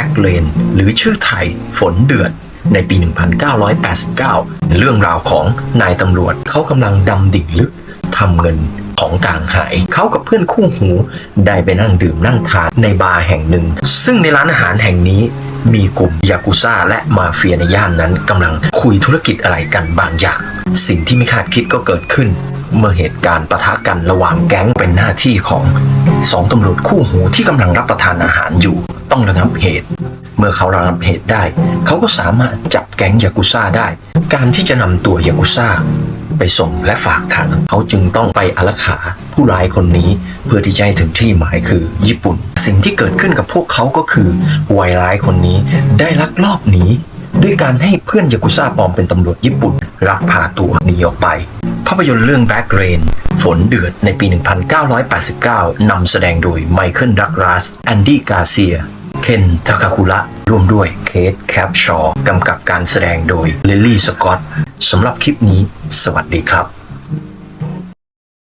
Back Lane หรือชื่อไทย ฝนเดือด ในปี 1989 เรื่องราวของนายตำรวจเขากำลังดำดิ่งลึกทำเงินของกลางหายเขากับเพื่อนคู่หูได้ไปนั่งดื่มนั่งทานในบาร์แห่งหนึ่ง ซึ่งในร้านอาหารแห่งนี้มีกลุ่มยากุซ่าและมาเฟียในย่านนั้นกำลังคุยธุรกิจอะไรกันบางอย่าง สิ่งที่ไม่คาดคิดก็เกิดขึ้น เมื่อเหตุการณ์ปะทะกันระหว่างแก๊งเป็นหน้าที่ของสองตำรวจคู่หูที่กำลังรับประทานอาหารอยู่ ต้องระงับเหตุ เมื่อเขาระงับเหตุได้ เขาก็สามารถจับแก๊งยากุซ่าได้ การที่จะนำตัวยากุซ่าไปส่งและฝากขัง เขาจึงต้องไปอารักขาผู้ร้ายคนนี้ เพื่อที่จะให้ถึงที่หมายคือญี่ปุ่น สิ่งที่เกิดขึ้นกับพวกเขาก็คือวัยร้ายคนนี้ได้ลักลอบหนีด้วยการให้เพื่อนยากุซ่าปลอมเป็นตำรวจญี่ปุ่นลักพาตัวหนีออกไป พยนตร์เรื่อง Back Rain ฝนเดือดในปี 1989 นำแสดงโดยไมเคิลดักราสแอนดี้กาเซีย เคนทาคาคุระ ร่วมด้วยเคทแคปชอร์กำกับการแสดงโดยลิลลี่สกอตสำหรับคลิปนี้ สวัสดีครับ